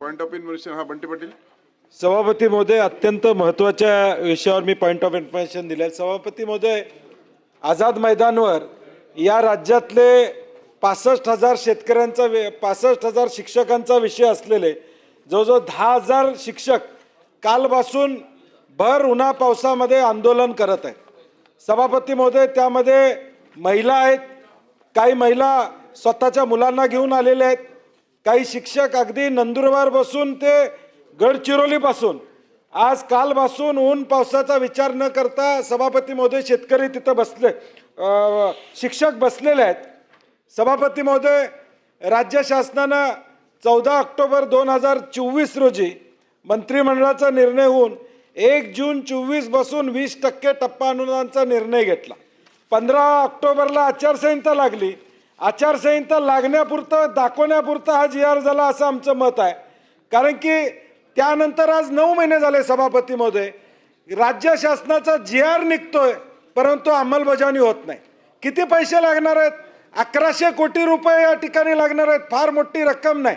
Point of information हा बंटी पाटील. सभापती महोदय अत्यंत महत्त्वाच्या विषयावर मी पॉईंट ऑफ इन्फॉर्मेशन दिलं आहे सभापती महोदय आझाद मैदानवर या राज्यातले पासष्ट हजार शेतकऱ्यांचा वे पासष्ट हजार शिक्षकांचा विषय असलेले जवळजवळ दहा हजार शिक्षक कालपासून भर उन्हा पावसामध्ये आंदोलन करत आहेत. सभापती महोदय त्यामध्ये महिला आहेत. काही महिला स्वतःच्या मुलांना घेऊन आलेल्या आहेत. काही शिक्षक अगदी नंदुरबार बसून ते गडचिरोलीपासून. आज कालपासून ऊन पावसाचा विचार न करता सभापती महोदय शेतकरी तिथं बसले शिक्षक बसलेले आहेत. सभापती महोदय राज्य शासनानं चौदा ऑक्टोबर दोन हजार चोवीस रोजी मंत्रिमंडळाचा निर्णय होऊन एक जून चोवीस बसून वीस टक्के टप्पा अनुदानाचा निर्णय घेतला. पंधरा ऑक्टोबरला आचारसंहिता लागली. आचारसंहिता लागण्यापुरतं दाखवण्यापुरतं हा जी आर झाला असं आमचं मत आहे. कारण की त्यानंतर आज नऊ महिने झाले सभापती महोदय राज्य शासनाचा जी आर निघतोय परंतु अंमलबजावणी होत नाही. किती पैसे लागणार आहेत? अकराशे कोटी रुपये या ठिकाणी लागणार आहेत. फार मोठी रक्कम नाही.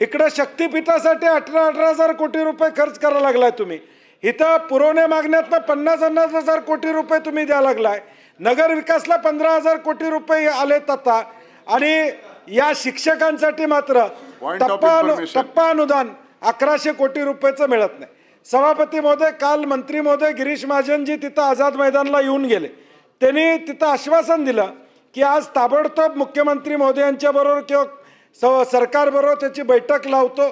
इकडं शक्तीपीठासाठी अठरा अठरा हजार कोटी रुपये खर्च करायला लागलाय तुम्ही. इथं पुरवणे मागण्यातनं पन्नास पन्नास हजार कोटी रुपये तुम्ही द्या लागलाय. नगर विकासला पंधरा हजार कोटी रुपये आलेत आता आणि या शिक्षकांसाठी मात्र टप्पा. टप्पा अनुदान अकराशे कोटी रुपयेचं मिळत नाही. सभापती महोदय काल मंत्री महोदय गिरीश महाजनजी तिथं आझाद मैदानला येऊन गेले. त्यांनी तिथं आश्वासन दिलं की आज ताबडतोब मुख्यमंत्री महोदयांच्या बरोबर किंवा स सरकारबरोबर त्याची बैठक लावतो.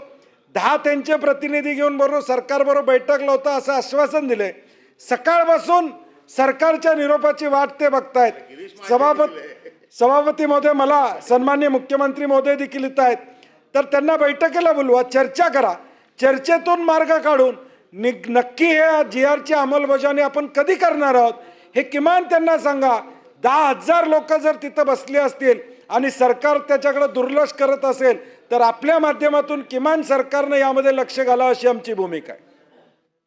दहा त्यांचे प्रतिनिधी घेऊन बरोबर सरकारबरोबर बैठक लावतो असं आश्वासन दिलंय. सकाळपासून सरकारच्या निरोपाची वाट ते बघतायत. सभापती सभापती महोदय मला सन्मान्य मुख्यमंत्री महोदय देखील इथं आहेत. तर त्यांना बैठकीला बोलवा चर्चा करा. चर्चेतून मार्ग काढून नि- नक्की हे जी आरची अंमलबजावणी आपण कधी करणार आहोत हे किमान त्यांना सांगा. दहा हजार लोक जर तिथं बसले असतील आणि सरकार त्याच्याकडे दुर्लक्ष करत असेल तर आपल्या माध्यमातून किमान सरकारनं यामध्ये लक्ष घालावं अशी आमची भूमिका आहे.